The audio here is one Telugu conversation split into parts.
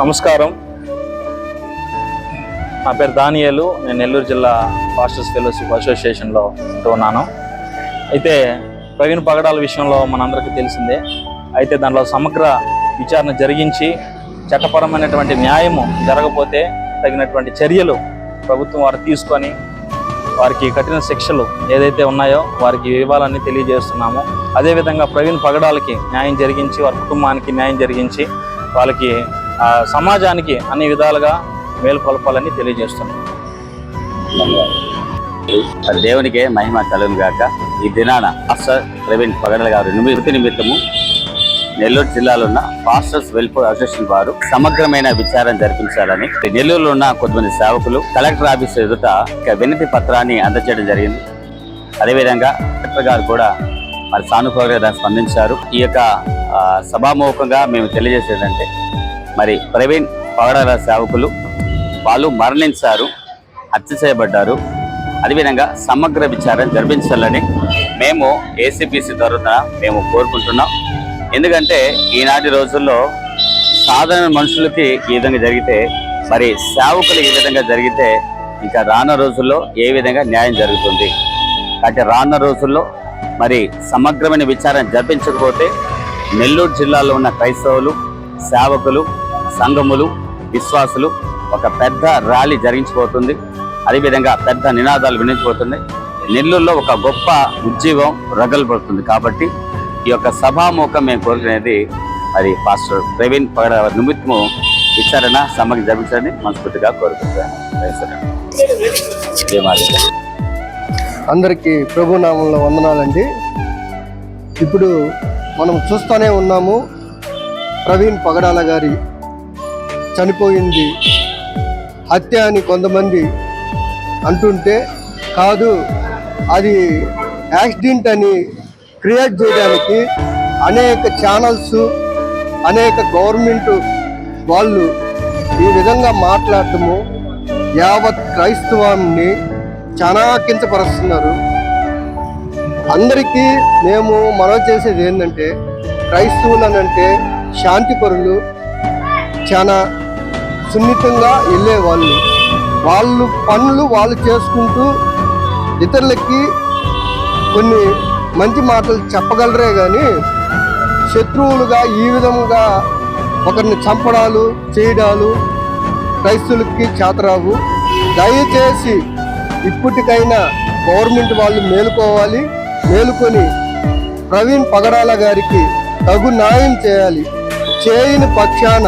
నమస్కారం. నా పేరు దానియేలు. నేను నెల్లూరు జిల్లా ఫాస్టర్స్ ఫెలోషిప్ అసోసియేషన్లో ఉంటూ ఉన్నాను. అయితే ప్రవీణ్ పగడాల విషయంలో మనందరికీ తెలిసిందే. అయితే దానిలో సమగ్ర విచారణ జరిగించి చట్టపరమైనటువంటి న్యాయము జరగకపోతే తగినటువంటి చర్యలు ప్రభుత్వం వారు తీసుకొని వారికి కఠిన శిక్షలు ఏదైతే ఉన్నాయో వారికి ఇవ్వాలని తెలియజేస్తున్నాము. అదేవిధంగా ప్రవీణ్ పగడాలకి న్యాయం జరిగించి వారి కుటుంబానికి న్యాయం జరిగించి వాళ్ళకి సమాజానికి అన్ని విధాలుగా మేలుకొల్పాలని తెలియజేస్తున్నాం. దేవునికే మహిమ కలుగును గాక. ఈ దినాన పాస్టర్ ప్రవీణ్ పగడల గారు నిమిత్తి నిమిత్తము నెల్లూరు జిల్లాలో ఉన్న పాస్టర్స్ వెల్ఫేర్ అసోసియేషన్ వారు సమగ్రమైన విచారణ జరిపించాలని నెల్లూరులో ఉన్న కొంతమంది సేవకులు కలెక్టర్ ఆఫీస్ ఎదుట వినతి పత్రాన్ని అందజేయడం జరిగింది. అదేవిధంగా కలెక్టర్ గారు కూడా మరి సానుకూలంగా దాన్ని స్పందించారు. ఈ యొక్క సభాముఖంగా మేము తెలియజేసేదంటే మరి ప్రవీణ్ పగడాల సేవకులు. వాళ్ళు మరణించారు హత్య చేయబడ్డారు. అదేవిధంగా సమగ్ర విచారణ జరిపించాలని మేము ఏసీపీసీ తరఫున మేము కోరుకుంటున్నాం. ఎందుకంటే ఈనాటి రోజుల్లో సాధారణ మనుషులకి ఈ విధంగా జరిగితే మరి సేవకులు ఈ విధంగా జరిగితే ఇంకా రాన రోజుల్లో ఏ విధంగా న్యాయం జరుగుతుంది? కాబట్టి రానున్న రోజుల్లో మరి సమగ్రమైన విచారణ జరిపించకపోతే నెల్లూరు జిల్లాలో ఉన్న క్రైస్తవులు సేవకులు సంఘములు విశ్వాసులు ఒక పెద్ద ర్యాలీ జరిగించబోతుంది. అదేవిధంగా పెద్ద నినాదాలు వినించబోతున్నాయి నెల్లూరులో ఒక గొప్ప ఉద్యోగం రగలబడుతుంది కాబట్టి ఈ యొక్క సభాముఖం మేము కోరుకునేది మరి పాస్టర్ ప్రవీణ్ పగడ నిమిత్తము విచారణ సమ్మకి జరిపించాలని మనస్ఫూర్తిగా కోరుకుంటున్నాను. అందరికీ ప్రభునామంలో వందనాలండి. ఇప్పుడు మనం చూస్తూనే ఉన్నాము ప్రవీణ్ పగడాల గారి చనిపోయింది. హత్య అని కొంతమంది అంటుంటే కాదు అది యాక్సిడెంట్ అని క్రియేట్ చేయడానికి అనేక ఛానల్స్ అనేక గవర్నమెంట్ వాళ్ళు ఈ విధంగా మాట్లాడటము యావత్ క్రైస్తవాన్ని చాలా కించపరుస్తున్నారు అందరికీ మేము మనం చేసేది ఏంటంటే క్రైస్తవులు అనంటే శాంతిపరులు చాలా సున్నితంగా వెళ్ళేవాళ్ళు వాళ్ళు. పనులు వాళ్ళు చేసుకుంటూ ఇతరులకి కొన్ని మంచి మాటలు చెప్పగలరే కానీ శత్రువులుగా ఈ విధముగా ఒకరిని చంపడాలు చేయడాలు క్రైస్తులకి చేతరావు. దయచేసి ఇప్పటికైనా గవర్నమెంట్ వాళ్ళు మేలుకోవాలి. మేలుకొని ప్రవీణ్ పగడాల గారికి తగు న్యాయం చేయాలి. చేయని పక్షాన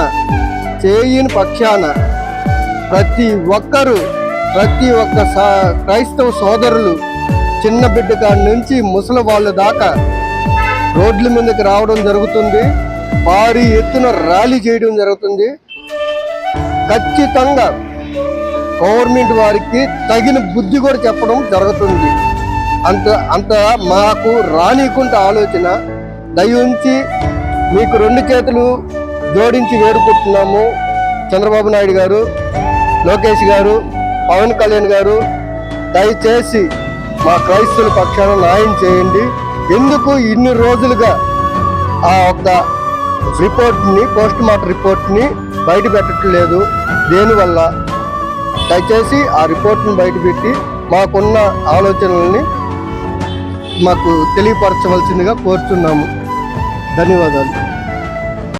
చేయని పక్షాన ప్రతి ఒక్కరూ ప్రతి ఒక్క క్రైస్తవ సోదరులు చిన్న బిడ్డ కాడి నుంచి ముసలి వాళ్ళ దాకా రోడ్ల మీదకి రావడం జరుగుతుంది. భారీ ఎత్తున ర్యాలీ చేయడం జరుగుతుంది. ఖచ్చితంగా గవర్నమెంట్ వారికి తగిన బుద్ధి కూడా చెప్పడం జరుగుతుంది. అంత అంత మాకు రానికుంట ఆలోచన. దయించి మీకు రెండు చేతులు జోడించి వేడుకుంటున్నాము. చంద్రబాబు నాయుడు గారు లోకేష్ గారు పవన్ కళ్యాణ్ గారు దయచేసి మా క్రైస్తవుల పక్షాన న్యాయం చేయండి. ఎందుకు ఇన్ని రోజులుగా ఆ ఒక్క రిపోర్ట్ని పోస్ట్ మార్టం రిపోర్ట్ని బయట పెట్టట్లేదు? దేనివల్ల? దయచేసి ఆ రిపోర్ట్ని బయటపెట్టి మాకున్న ఆలోచనల్ని మాకు తెలియపరచవలసిందిగా కోరుతున్నాము ధన్యవాదాలు.